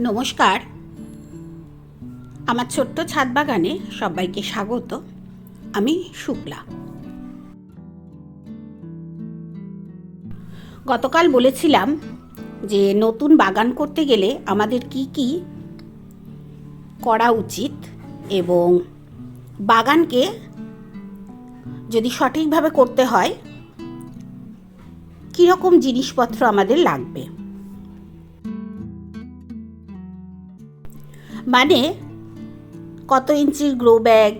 নমস্কার। আমার ছোট্ট ছাদ বাগানে সবাইকে স্বাগত। আমি শুক্লা। গতকাল বলেছিলাম যে নতুন বাগান করতে গেলে আমাদের কি কি করা উচিত এবং বাগানকে যদি সঠিকভাবে করতে হয়, কীরকম জিনিসপত্র আমাদের লাগবে। মানে কত ইঞ্চির গ্রো ব্যাগ,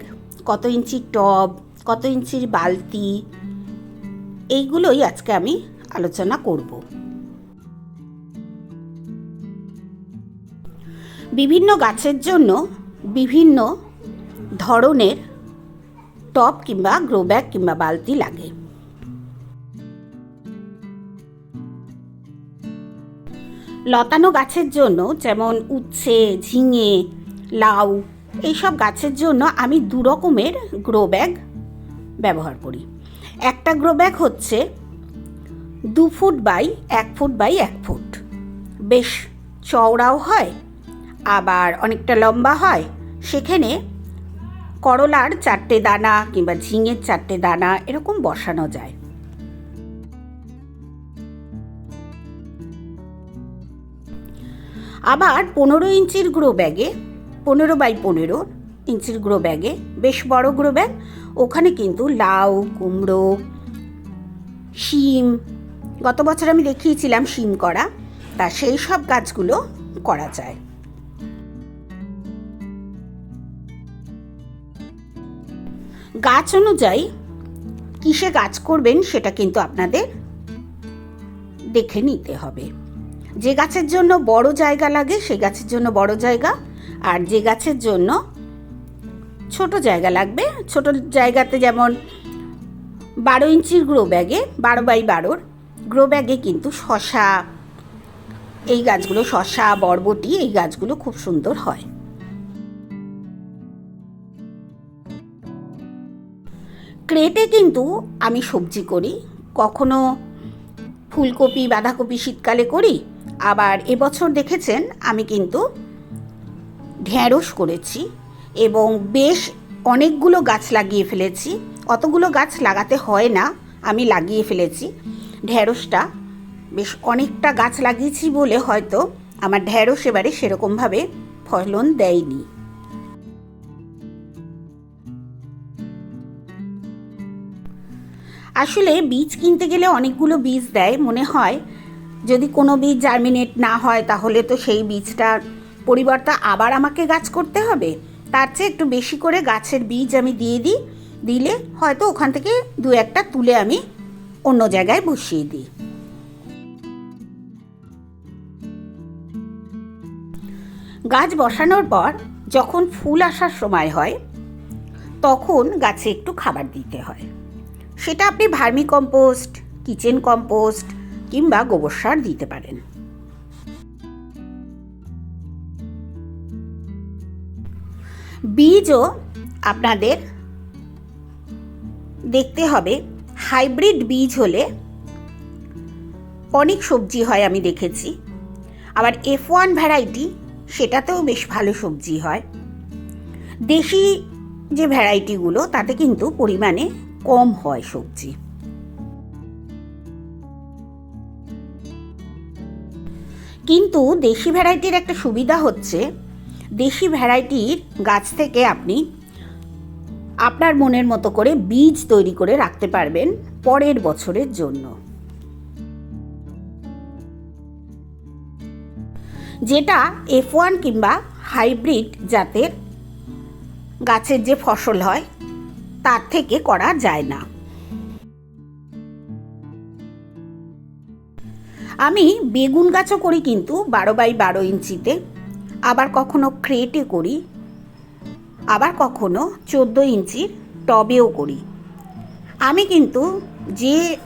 কত ইঞ্চির টব, কত ইঞ্চির বালতি, এইগুলোই আজকে আমি আলোচনা করব। বিভিন্ন গাছের জন্য বিভিন্ন ধরনের টব কিংবা গ্রো ব্যাগ কিংবা বালতি লাগে। লতানো গাছের জন্য, যেমন উচ্ছে, ঝিঙে, লাউ, এইসব গাছের জন্য আমি দু রকমের গ্রো ব্যাগ ব্যবহার করি। একটা গ্রো ব্যাগ হচ্ছে দু ফুট বাই এক ফুট বাই এক ফুট। বেশ চওড়াও হয়, আবার অনেকটা লম্বা হয়। সেখানে করলার চারটে দানা কিংবা ঝিঙের চারটে দানা এরকম বসানো যায়। আবার পনেরো ইঞ্চির গ্রো ব্যাগে পনেরো বাই পনেরো ইঞ্চির গ্রো ব্যাগে বেশ বড় গ্রো ব্যাগ ওখানে কিন্তু লাউ, কুমড়ো, শিম, গত বছর আমি দেখিয়েছিলাম শিম করা, তা সেই সব গাছগুলো করা যায়। গাছ অনুযায়ী কিসে গাছ করবেন সেটা কিন্তু আপনাদের দেখে নিতে হবে। যে গাছের জন্য বড় জায়গা লাগে সেই গাছের জন্য বড় জায়গা। আর যে গাছের জন্য ছোট জায়গা লাগবে, ছোট জায়গাতে যেমন বারো ইঞ্চির গ্রো ব্যাগে বারো বাই বারোর গ্রো ব্যাগে কিন্তু শশা, এই গাছগুলো শশা, বরবটি, এই গাছগুলো খুব সুন্দর হয়। ক্রেটে কিন্তু আমি সবজি করি, কখনো ফুলকপি, বাঁধাকপি শীতকালে করি আবার এবছর দেখেছেন, আমি কিন্তু ঢ্যাঁড়স করেছি এবং বেশ অনেকগুলো গাছ লাগিয়ে ফেলেছি। অতগুলো গাছ লাগাতে হয় না, আমি লাগিয়ে ফেলেছি। ঢ্যাঁড়সটা বেশ অনেকটা গাছ লাগিয়েছি বলে হয়তো আমার ঢ্যাঁড়স এবারে সেরকমভাবে ফলন দেয়নি। আসলে বীজ কিনতে গেলে অনেকগুলো বীজ দেয়, মনে হয় যদি কোনো বীজ জার্মিনেট না হয়, তাহলে তো সেই বীজটার পরিবর্তে আবার আমাকে গাছ করতে হবে। তার চেয়ে একটু বেশি করে গাছের বীজ আমি দিয়ে দিই, দিলে হয়তো ওখান থেকে দু একটা তুলে আমি অন্য জায়গায় বসিয়ে দিই। গাছ বসানোর পর যখন ফুল আসার সময় হয়, তখন গাছে একটু খাবার দিতে হয়। সেটা আপনি ভার্মি কম্পোস্ট কিচেন কম্পোস্ট কিংবা গোবর সার দিতে পারেন। বীজও আপনাদের দেখতে হবে, হাইব্রিড বীজ হলে অনেক সবজি হয় আমি দেখেছি। আবার এফ ওয়ান ভ্যারাইটি সেটাতেও বেশ ভালো সবজি হয়। দেশি যে ভ্যারাইটিগুলো তাতে কিন্তু পরিমাণে কম হয় সবজি। কিন্তু দেশি ভ্যারাইটির একটা সুবিধা হচ্ছে। দেশি ভ্যারাইটির গাছ থেকে আপনি আপনার মনের মতো করে বীজ তৈরি করে রাখতে পারবেন পরের বছরের জন্য। যেটা এফ ওয়ান কিংবা হাইব্রিড জাতের গাছের যে ফসল হয়, তার থেকে করা যায় না। আমি বেগুন গাছও করি কিন্তু বারো বাই বারো ইঞ্চিতে, আবার কখনো ক্রেটে করি, আবার কখনো চোদ্দ ইঞ্চির টবেও করি। আমি কিন্তু যে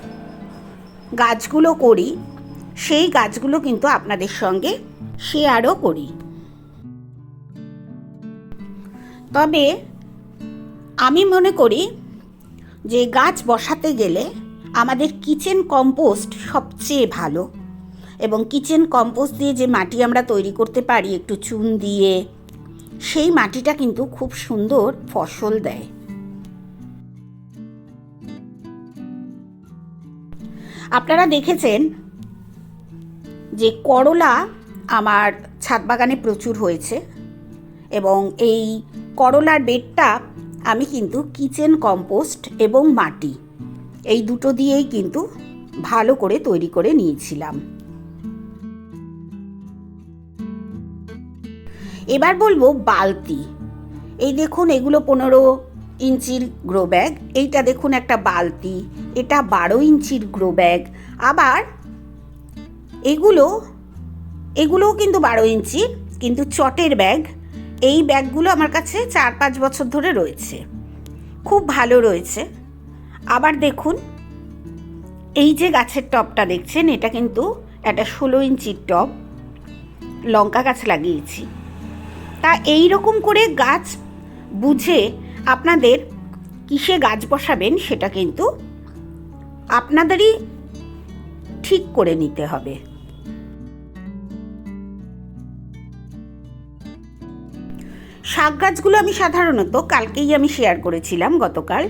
গাছগুলো করি, সেই গাছগুলো কিন্তু আপনাদের সঙ্গে শেয়ারও করি। তবে আমি মনে করি যে গাছ বসাতে গেলে আমাদের কিচেন কম্পোস্ট সবচেয়ে ভালো। এবং কিচেন কম্পোস্ট দিয়ে যে মাটি আমরা তৈরি করতে পারি, একটু চুন দিয়ে, সেই মাটিটা কিন্তু খুব সুন্দর ফসল দেয়। আপনারা দেখেছেন যে করলা আমার ছাদ বাগানে প্রচুর হয়েছে এবং এই করলার বেডটা আমি কিন্তু কিচেন কম্পোস্ট এবং মাটি, এই দুটো দিয়েই কিন্তু ভালো করে তৈরি করে নিয়েছিলাম। এবার বলব বালতি। এই দেখুন, এগুলো পনেরো ইঞ্চির গ্রো ব্যাগ এইটা দেখুন একটা বালতি। এটা বারো ইঞ্চির গ্রো ব্যাগ আবার এগুলো, এগুলোও কিন্তু বারো ইঞ্চি, কিন্তু চটের ব্যাগ এই ব্যাগগুলো আমার কাছে চার পাঁচ বছর ধরে রয়েছে। খুব ভালো রয়েছে। আবার দেখুন, এই যে গাছের টবটা দেখছেন, এটা কিন্তু একটা ষোলো ইঞ্চির টব লঙ্কা গাছ লাগিয়েছি। তা এই রকম করে গাছ বুঝে আপনাদের কিসে গাছ বসাবেন সেটা কিন্তু আপনাদেরই ঠিক করে নিতে হবে। শাক গাছগুলো আমি সাধারণত কালকেই আমি শেয়ার করেছিলাম গতকাল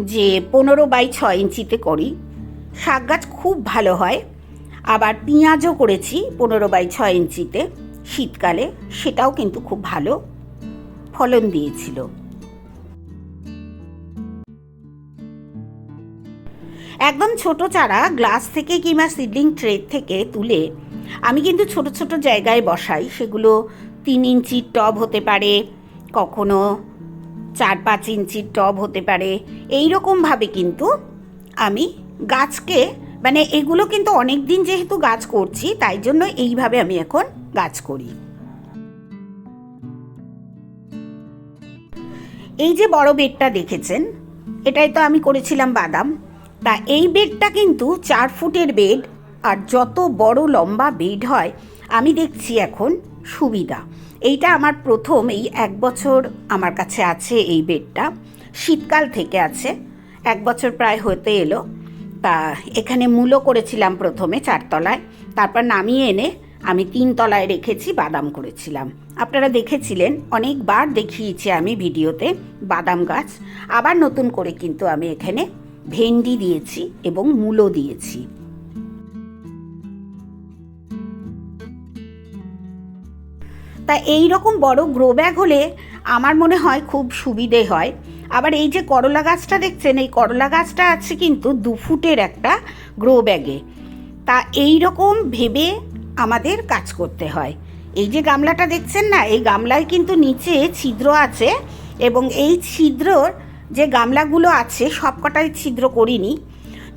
যে পনেরো বাই ছয় ইঞ্চিতে করি। শাক গাছ খুব ভালো হয়। আবার পেঁয়াজও করেছি পনেরো বাই ছয় ইঞ্চিতে। শীতকালে সেটাও কিন্তু খুব ভালো ফলন দিয়েছিল। একদম ছোট চারা গ্লাস থেকে কিংবা সিডলিং ট্রে থেকে তুলে আমি কিন্তু ছোট ছোট জায়গায় বসাই। সেগুলো তিন ইঞ্চির টব হতে পারে, কখনো চার পাঁচ ইঞ্চির টব হতে পারে। এই রকমভাবে কিন্তু আমি গাছকে মানে এগুলো কিন্তু অনেক দিন যেহেতু গাছ করছি, তাই জন্য এইভাবে আমি এখন গাছ করি। এই যে বড় বেডটা দেখেছেন, এটাই তো আমি করেছিলাম বাদাম। তা এই বেডটা কিন্তু চার ফুটের বেড, আর যত বড় লম্বা বেড হয়, আমি দেখছি এখন সুবিধা। এইটা আমার প্রথম, এই এক বছর আমার কাছে আছে এই বেডটা। শীতকাল থেকে আছে, এক বছর প্রায় হতে এলো। তা এখানে মূলো করেছিলাম প্রথমে চারতলায়, তারপর নামিয়ে এনে আমি তিন তলায় রেখেছি, বাদাম করেছিলাম। আপনারা দেখেছিলেন, অনেকবার দেখিয়েছি আমি ভিডিওতে বাদাম গাছ। আবার নতুন করে কিন্তু আমি এখানে ভেন্ডি দিয়েছি এবং মূলো দিয়েছি। তা এই রকম বড় গ্রো ব্যাগ হলে আমার মনে হয় খুব সুবিধে হয়। আবার এই যে করলা গাছটা দেখছেন, এই করলা গাছটা আছে কিন্তু দু ফুটের একটা গ্রো ব্যাগে তা এই রকম ভেবে আমাদের কাজ করতে হয়। এই যে গামলাটা দেখছেন না, এই গামলায় কিন্তু নিচে ছিদ্র আছে এবং এই ছিদ্রর যে গামলাগুলো আছে, সবকটাই ছিদ্র করিনি।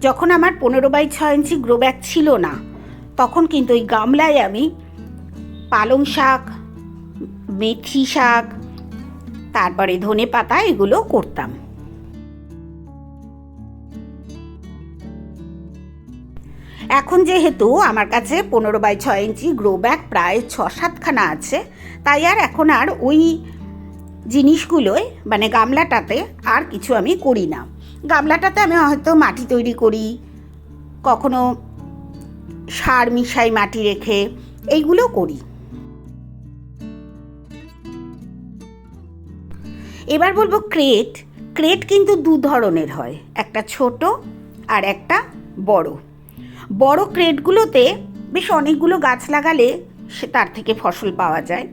যখন আমার পনেরো বাই ছয় ইঞ্চি গ্রো ব্যাগ ছিল না, তখন কিন্তু ওই গামলায় আমি পালং শাক, মেথি শাক তারপরে ধনে পাতা এগুলো করতাম। এখন যেহেতু আমার কাছে পনেরো বাই ছয় ইঞ্চি গ্রো ব্যাগ প্রায় ছ সাতখানা আছে, তাই আর এখন আর ওই জিনিসগুলোয় মানে গামলাটাতে আর কিছু আমি করি না। গামলাটাতে আমি হয়তো মাটি তৈরি করি, কখনো সার মিশাই মাটি রেখে এইগুলো করি। এবার বলব ক্রেট। ক্রেট কিন্তু দু ধরনের হয়, একটা ছোট আর একটা বড়। বড় ক্রেটগুলোতে বেশ অনেকগুলো গাছ লাগালে সে তার থেকে ফসল পাওয়া যায়।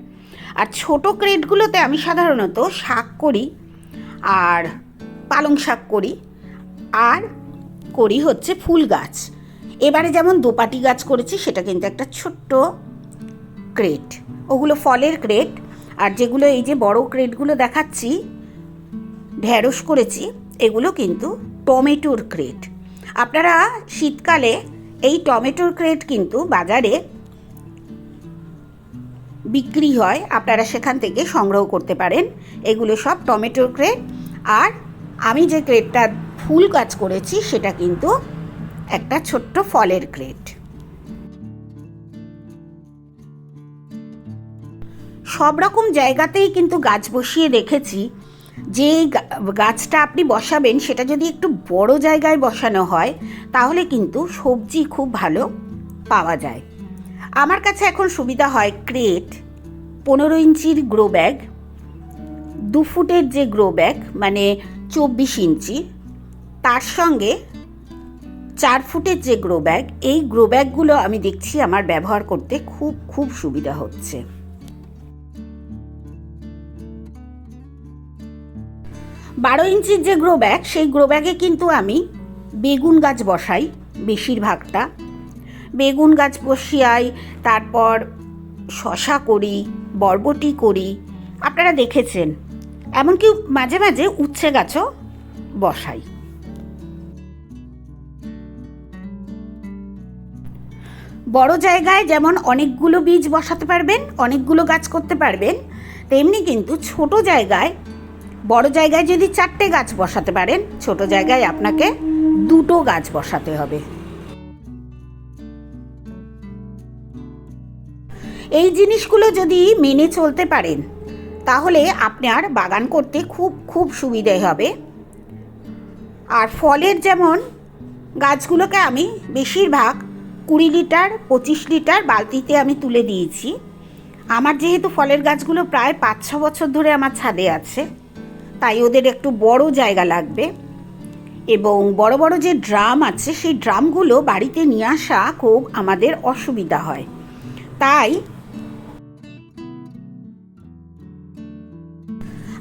আর ছোট ক্রেটগুলোতে আমি সাধারণত শাক করি আর পালং শাক করি আর করি হচ্ছে ফুল গাছ। এবারে যেমন দোপাটি গাছ করেছি, সেটা কিন্তু একটা ছোট্ট ক্রেট। ওগুলো ফলের ক্রেট আর যেগুলো এই যে বড় ক্রেটগুলো দেখাচ্ছি ঢ্যাঁড়স করেছি, এগুলো কিন্তু টমেটোর ক্রেট। আপনারা শীতকালে এই টমেটোর ক্রেট কিন্তু বাজারে বিক্রি হয়, আপনারা সেখান থেকে সংগ্রহ করতে পারেন। এগুলো সব টমেটোর ক্রেট। আর আমি যে ক্রেটটা ফুল কাজ করেছি, সেটা কিন্তু একটা ছোট্ট ফলের ক্রেট। সব রকম জায়গাতেই কিন্তু গাছ বসিয়ে দেখেছি যে গাছটা আপনি বসাবেন, সেটা যদি একটু বড় জায়গায় বসানো হয়, তাহলে কিন্তু সবজি খুব ভালো পাওয়া যায়। আমার কাছে এখন সুবিধা হয় ক্রেট, পনেরো ইঞ্চির গ্রো ব্যাগ, দু ফুটের যে গ্রো ব্যাগ মানে চব্বিশ ইঞ্চি, তার সঙ্গে চার ফুটের যে গ্রো ব্যাগ, এই গ্রো ব্যাগগুলো আমি দেখছি আমার ব্যবহার করতে খুব খুব সুবিধা হচ্ছে। বারো ইঞ্চির যে গ্রো ব্যাগ সেই গ্রো ব্যাগে কিন্তু আমি বেগুন গাছ বসাই, বেশিরভাগটা। বেগুন গাছ বসিয়াই, তারপর শশা করি, বরবটি করি। আপনারা দেখেছেন, এমনকি মাঝে মাঝে উচ্ছে গাছও বসাই। বড় জায়গায় যেমন অনেকগুলো বীজ বসাতে পারবেন, অনেকগুলো গাছ করতে পারবেন, তেমনি কিন্তু ছোট জায়গায় বড় জায়গায় যদি চারটে গাছ বসাতে পারেন, ছোট জায়গায় আপনাকে দুটো গাছ বসাতে হবে। এই জিনিসগুলো যদি মেনে চলতে পারেন, তাহলে আপনার বাগান করতে খুব খুব সুবিধে হবে। আর ফলের যেমন গাছগুলোকে আমি বেশিরভাগ কুড়ি লিটার, পঁচিশ লিটার বালতিতে আমি তুলে দিয়েছি। আমার যেহেতু ফলের গাছগুলো প্রায় পাঁচ, ছ বছর ধরে আমার ছাদে আছে। তাই ওদের একটু বড় জায়গা লাগবে। এবং বড় বড় যে ড্রাম আছে, সেই ড্রামগুলো বাড়িতে নিয়ে আসা খুব আমাদের অসুবিধা হয়। তাই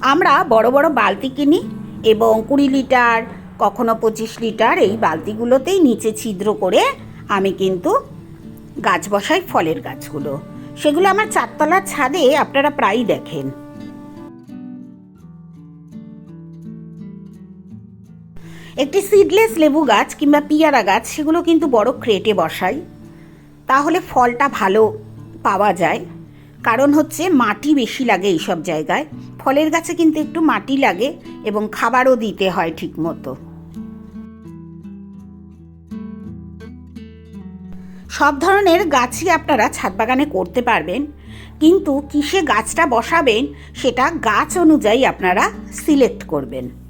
আমরা বড় বড় বালতি কিনি এবং কুড়ি লিটার, কখনো পঁচিশ লিটার এই বালতিগুলোতেই নিচে ছিদ্র করে আমি কিন্তু গাছ বসাই ফলের গাছগুলো। সেগুলো আমার চারতলার ছাদে আপনারা প্রায়ই দেখেন। একটি সিডলেস লেবু গাছ কিংবা পিয়ারা গাছ, সেগুলো কিন্তু বড় ক্রেটে বসাই। তাহলে ফলটা ভালো পাওয়া যায়। কারণ হচ্ছে মাটি বেশি লাগে এইসব জায়গায়। ফলের গাছে কিন্তু একটু মাটি লাগে এবং খাবারও দিতে হয় ঠিক মতো সব ধরনের গাছই আপনারা ছাদ বাগানে করতে পারবেন। কিন্তু কিসে গাছটা বসাবেন, সেটা গাছ অনুযায়ী আপনারা সিলেক্ট করবেন।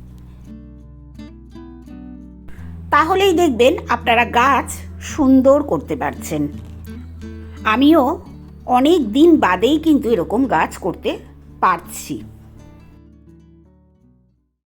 তাহলেই দেখবেন আপনারা গাছ সুন্দর করতে পারছেন। আমিও অনেক দিন বাদেই কিন্তু এরকম গাছ করতে পারছি।